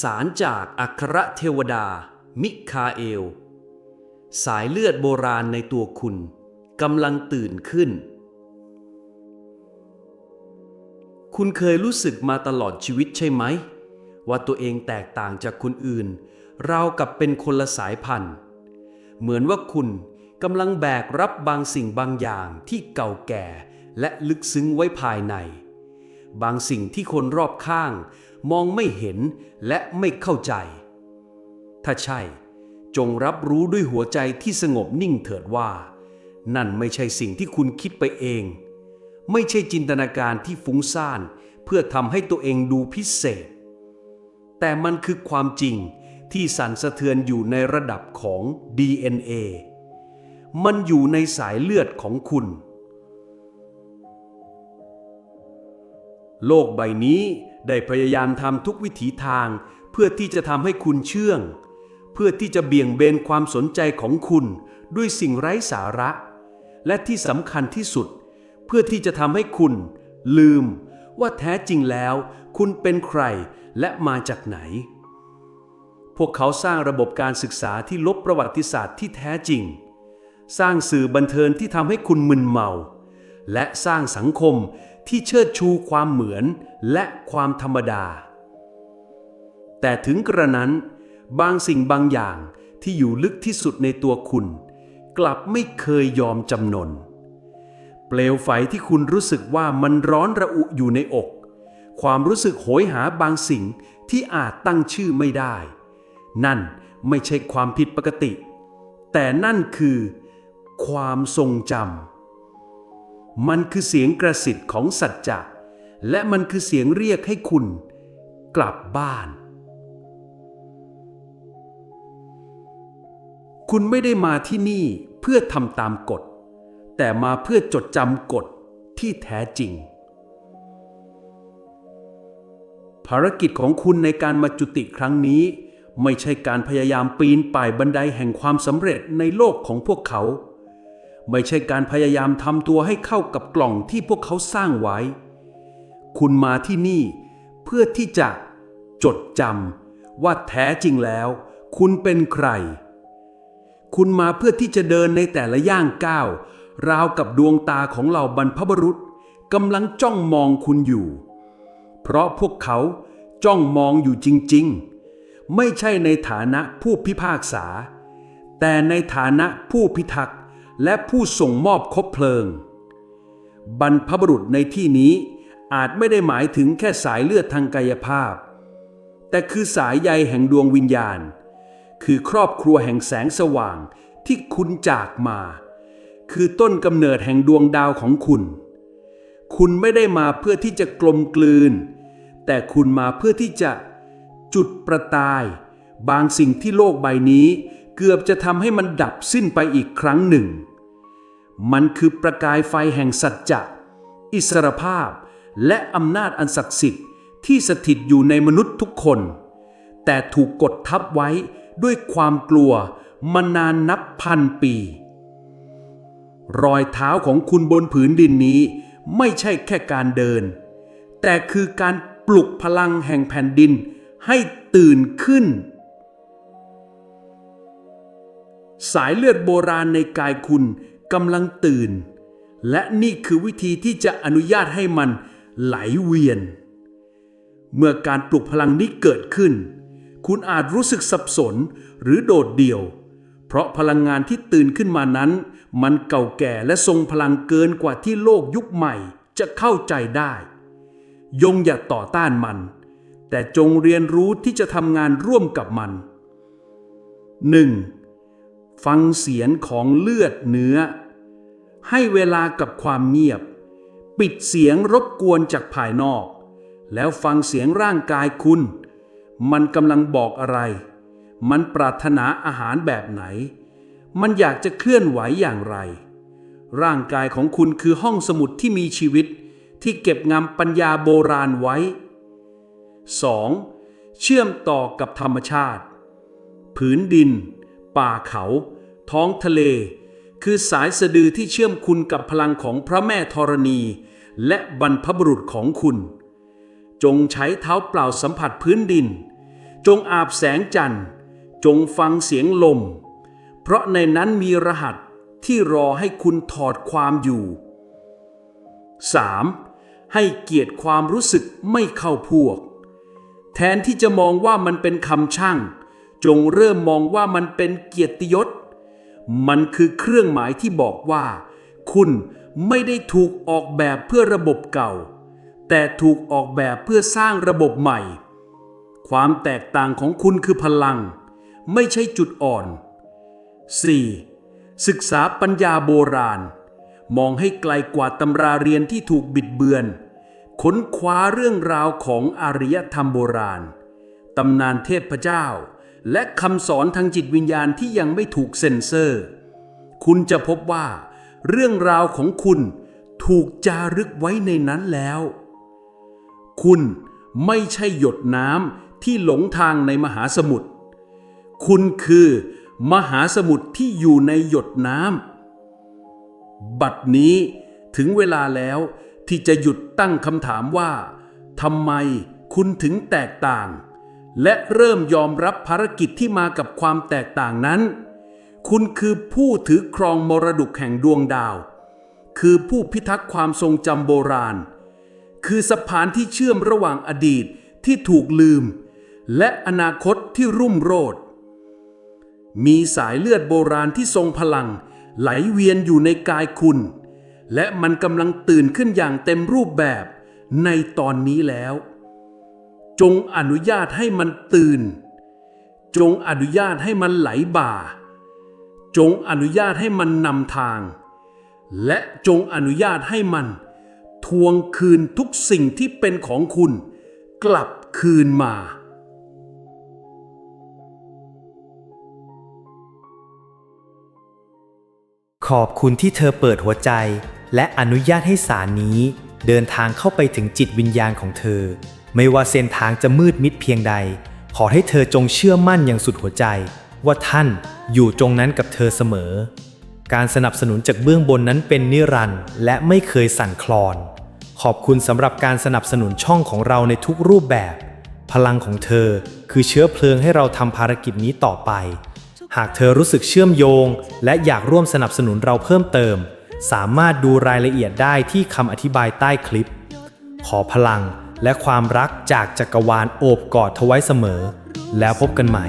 สารจากอัครเทวดา มิคาเอล สายเลือดโบราณในตัวคุณกำลังตื่นขึ้น คุณเคยรู้สึกมาตลอดชีวิตใช่ไหม ว่าตัวเองแตกต่างจากคนอื่น ราวกับเป็นคนละสายพันธุ์ เหมือนว่าคุณกำลังแบกรับบางสิ่งบางอย่างที่เก่าแก่และลึกซึ้งไว้ภายใน บางสิ่งที่คนรอบข้าง มองไม่เห็นและไม่เข้าใจ ถ้าใช่ จงรับรู้ด้วยหัวใจที่สงบนิ่งเถิดว่า นั่นไม่ใช่สิ่งที่คุณคิดไปเอง ไม่ใช่จินตนาการที่ฟุ้งซ่านเพื่อทำให้ตัวเองดูพิเศษ แต่มันคือความจริงที่สั่นสะเทือนอยู่ในระดับของ DNA มันอยู่ในสายเลือดของคุณ โลกใบนี้ได้พยายามทำทุกวิถีทาง เพื่อที่จะทำให้คุณเชื่อง เพื่อที่จะเบี่ยงเบนความสนใจของคุณด้วยสิ่งไร้สาระ และที่สำคัญที่สุด เพื่อที่จะทำให้คุณ ลืม ว่าแท้จริงแล้ว คุณเป็นใครและมาจากไหน พวกเขาสร้างระบบการศึกษาที่ลบประวัติศาสตร์ที่แท้จริง สร้างสื่อบันเทิงที่ทำให้คุณมึนเมา และสร้างสังคม ที่เชิดชูความเหมือนและความธรรมดา แต่ถึงกระนั้น บางสิ่งบางอย่างที่อยู่ลึกที่สุดในตัวคุณ กลับไม่เคยยอมจำนน เปลวไฟที่คุณรู้สึกว่ามันร้อนระอุอยู่ในอก ความรู้สึกโหยหาบางสิ่งที่อาจตั้งชื่อไม่ได้ นั่นไม่ใช่ความผิดปกติ แต่นั่นคือ ความทรงจำ มันคือเสียงกระสิทธิ์ของสัจจะและมันคือเสียงเรียกให้คุณ กลับบ้าน คุณไม่ได้มาที่นี่เพื่อทำตามกฎ แต่มาเพื่อจดจำกฎที่แท้จริง ภารกิจของคุณในการมาจุติครั้งนี้ ไม่ใช่การพยายามปีนป่ายบันไดแห่งความสำเร็จในโลกของพวกเขา ไม่ใช่การพยายามทำตัวให้เข้ากับกล่องที่พวกเขาสร้างไว้ คุณมาที่นี่เพื่อที่จะจดจำว่าแท้จริงแล้ว คุณเป็นใคร คุณมาเพื่อที่จะเดินในแต่ละย่างก้าว ราวกับดวงตาของเหล่าบรรพบุรุษกำลังจ้องมองคุณอยู่ เพราะพวกเขาจ้องมองอยู่จริง ๆ ไม่ใช่ในฐานะผู้พิพากษา แต่ในฐานะผู้พิทักษ์ และผู้ส่งมอบคบเพลิง บรรพบุรุษในที่นี้อาจไม่ได้หมายถึงแค่สายเลือดทางกายภาพ แต่คือสายใยแห่งดวงวิญญาณ คือครอบครัวแห่งแสงสว่างที่คุณจากมา คือต้นกำเนิดแห่งดวงดาวของคุณ คุณไม่ได้มาเพื่อที่จะกลมกลืน แต่คุณมาเพื่อที่จะจุดประตาย บางสิ่งที่โลกใบนี้ เกือบจะทำให้มันดับสิ้นไปอีกครั้งหนึ่ง มันคือประกายไฟแห่งสัจจะ อิสรภาพ และอำนาจอันศักดิ์สิทธิ์ที่สถิตอยู่ในมนุษย์ทุกคน แต่ถูกกดทับไว้ด้วยความกลัวมานานนับพันปี รอยเท้าของคุณบนผืนดินนี้ ไม่ใช่แค่การเดิน แต่คือการปลุกพลังแห่งแผ่นดินให้ตื่นขึ้น สายเลือดโบราณในกายคุณกำลังตื่น และนี่คือวิธีที่จะอนุญาตให้มันไหลเวียน เมื่อการปลุกพลังนี้เกิดขึ้น คุณอาจรู้สึกสับสนหรือโดดเดี่ยว เพราะพลังงานที่ตื่นขึ้นมานั้น มันเก่าแก่และทรงพลังเกินกว่าที่โลกยุคใหม่จะเข้าใจได้ ยงอย่าต่อต้านมัน แต่จงเรียนรู้ที่จะทำงานร่วมกับมัน 1. ฟังเสียงของเลือดเนื้อ ให้เวลากับความเงียบ ปิดเสียงรบกวนจากภายนอก แล้วฟังเสียงร่างกายคุณ มันกำลังบอกอะไร มันปรารถนาอาหารแบบไหน มันอยากจะเคลื่อนไหวอย่างไร ร่างกายของคุณคือห้องสมุดที่มีชีวิตที่เก็บงำปัญญาโบราณไว้ 2. เชื่อมต่อกับธรรมชาติ ผืนดิน ป่าเขา ท้องทะเล คือสายสะดือที่เชื่อมคุณกับพลังของพระแม่ธรณี และบรรพบุรุษของคุณ จงใช้เท้าเปล่าสัมผัสพื้นดิน จงอาบแสงจันทร์ จงฟังเสียงลม เพราะในนั้นมีรหัสที่รอให้คุณถอดความอยู่ 3. ให้เกียรติความรู้สึกไม่เข้าพวก แทนที่จะมองว่ามันเป็นคำช่าง จงเริ่มมองว่ามันเป็นเกียรติยศ มันคือเครื่องหมายที่บอกว่า คุณไม่ได้ถูกออกแบบเพื่อระบบเก่า แต่ถูกออกแบบเพื่อสร้างระบบใหม่ ความแตกต่างของคุณคือพลัง ไม่ใช่จุดอ่อน 4. ศึกษาปัญญาโบราณ มองให้ไกลกว่าตำราเรียนที่ถูกบิดเบือน ค้นคว้าเรื่องราวของอารยธรรมโบราณ ตำนานเทพเจ้า และคำสอนทางจิตวิญญาณที่ยังไม่ถูกเซ็นเซอร์ คุณจะพบว่า เรื่องราวของคุณถูกจารึกไว้ในนั้นแล้ว คุณไม่ใช่หยดน้ำที่หลงทางในมหาสมุทร คุณคือ มหาสมุทรที่อยู่ในหยดน้ำ บัดนี้ถึงเวลาแล้วที่จะหยุดตั้งคำถามว่าทำไมคุณถึงแตกต่าง และเริ่มยอมรับภารกิจที่มากับความแตกต่างนั้น คุณคือผู้ถือครองมรดกแห่งดวงดาว คือผู้พิทักษ์ความทรงจำโบราณ คือสะพานที่เชื่อมระหว่างอดีตที่ถูกลืม และอนาคตที่รุ่มโรดมีสายเลือดโบราณที่ทรงพลัง ไหลเวียนอยู่ในกายคุณ และมันกำลังตื่นขึ้นอย่างเต็มรูปแบบในตอนนี้แล้ว จงอนุญาตให้มันตื่น จงอนุญาตให้มันไหลบ่า จงอนุญาตให้มันนำทาง และจงอนุญาตให้มัน ทวงคืนทุกสิ่งที่เป็นของคุณ กลับคืนมาขอบคุณที่เธอเปิดหัวใจ และอนุญาตให้สารนี้ เดินทางเข้าไปถึงจิตวิญญาณของเธอ ไม่ว่าเส้นทางจะมืดมิดเพียงใด ขอให้เธอจงเชื่อมั่นอย่างสุดหัวใจ ว่าท่านอยู่ตรงนั้นกับเธอเสมอ การสนับสนุนจากเบื้องบนนั้นเป็นนิรันดร์และไม่เคยสั่นคลอน ขอบคุณสำหรับการสนับสนุนช่องของเราในทุกรูปแบบ พลังของเธอคือเชื้อเพลิงให้เราทำภารกิจนี้ต่อไป หากเธอรู้สึกเชื่อมโยง และอยากร่วมสนับสนุนเราเพิ่มเติม สามารถดูรายละเอียดได้ที่คำอธิบายใต้คลิป ขอพลัง และความรักจากจักรวาลโอบกอดเธอไว้เสมอ แล้วพบกันใหม่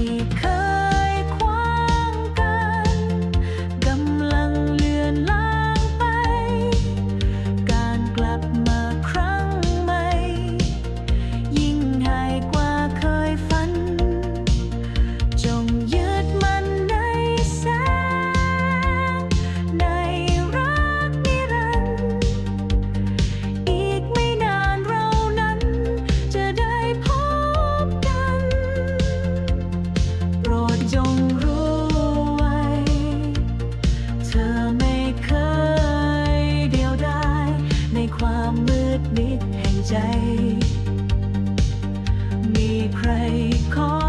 いい。 มีใครขอ